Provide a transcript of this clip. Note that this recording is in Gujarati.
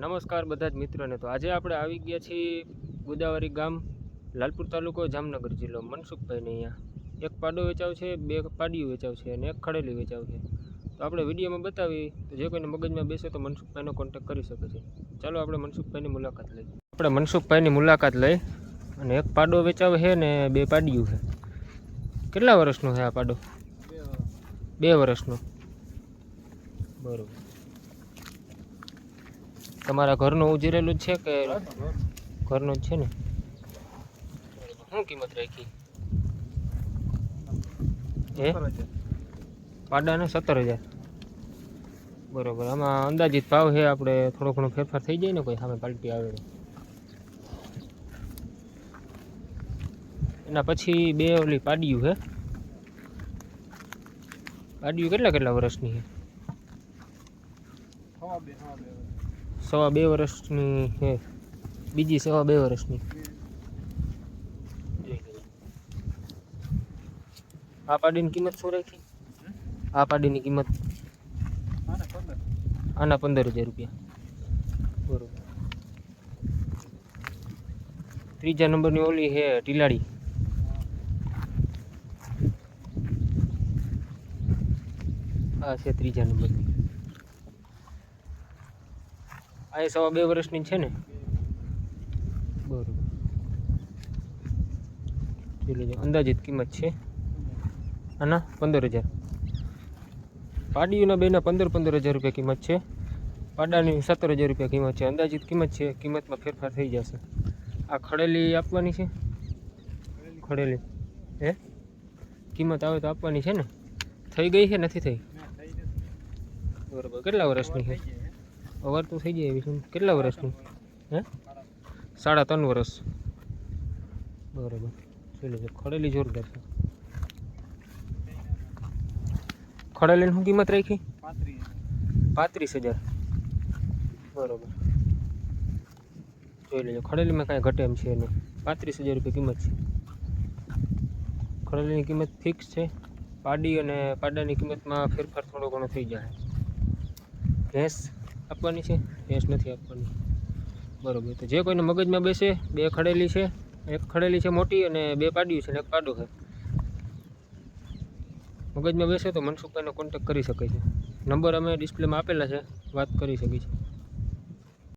નમસ્કાર બધા જ મિત્રોને. તો આજે આપણે આવી ગયા છીએ ગોદાવરી ગામ, લાલપુર તાલુકો, જામનગર જિલ્લો, મનસુખભાઈને અહીંયા. એક પાડો વેચાવ છે, બે પાડીયું વેચાવ છે અને એક ખડેલી વેચાવ છે. તો આપણે વિડીયોમાં બતાવી તો જે કોઈને મગજમાં બેસે તો મનસુખભાઈનો કોન્ટેક કરી શકે છે. ચાલો આપણે મનસુખભાઈની મુલાકાત લઈએ. આપણે મનસુખભાઈની મુલાકાત લઈ અને એક પાડો વેચાવ છે ને બે પાડીયું છે. કેટલા વર્ષનો છે આ પાડો? બે વર્ષનો. બરોબર. તમારા ઘરનું ઉજરેલું છે કે ઘરનું જ છે ને? શું કિંમત રાખી? એ પાડાને સત્તર હજાર. બરોબર, આમાં અંદાજિત ભાવ છે આપણે થોડો ઘણો ફેરફાર થઈ જાય ને કોઈ સામે પાલટી આવે એના પછી બે ઓલી પાડિયું છે પાડિયું કેટલા કેટલા વર્ષની છે સવા બે વર્ષની હે બીજી સવા બે વર્ષની. આ પાડીની કિંમત શું રાખી? આ પાડીની કિંમત આના પંદર. હજાર રૂપિયા. બરોબર. ત્રીજા નંબરની ઓલી છે ટીલાડી આ છે ત્રીજા નંબરની. આ સવા બે વર્ષની છે ને? બરોબર. જોઈ લેજો અંદાજિત કિંમત છે. આના પંદર હજાર. પાડીઓના બેના પંદર પંદર હજાર રૂપિયા કિંમત છે. પાડાની સત્તર હજાર રૂપિયા કિંમત છે. અંદાજિત કિંમત છે કિંમતમાં ફેરફાર થઈ જશે. આ ખડેલી આપવાની છે? ખડેલી. હે? કિંમત આવે તો આપવાની છે ને? થઈ ગઈ છે? નથી થઈ? બરોબર. કેટલા વર્ષની છે? અવાર તો થઈ જાય છે. કેટલા વર્ષનું? હે? સાડા ત્રણ વર્ષ. બરાબર. લેજો ખડેલી જોરદાર છે. ખડેલીની શું કિંમત રાખી? પાંત્રીસ હજાર. બરાબર. જોઈ લેજો, ખડેલીમાં કાંઈ ઘટે એમ છે નહીં. પાંત્રીસ હજાર રૂપિયા કિંમત છે. ખડેલીની કિંમત ફિક્સ છે. પાડી અને પાડાની કિંમતમાં ફેરફાર થોડો ઘણો થઈ જાય. ભેંસ આપવાની છે, ભેંસ નથી આપવાની. બરોબર, તો જે કોઈને મગજમાં બેસે, બે ખડેલી છે, એક ખડેલી છે મોટી અને બે પાડ્યું છે ને એક પાડો છે. મગજમાં બેસે તો મનસુખભાઈનો કોન્ટેક કરી શકે છે. નંબર અમે ડિસ્પ્લેમાં આપેલા છે, વાત કરી શકીએ છીએ.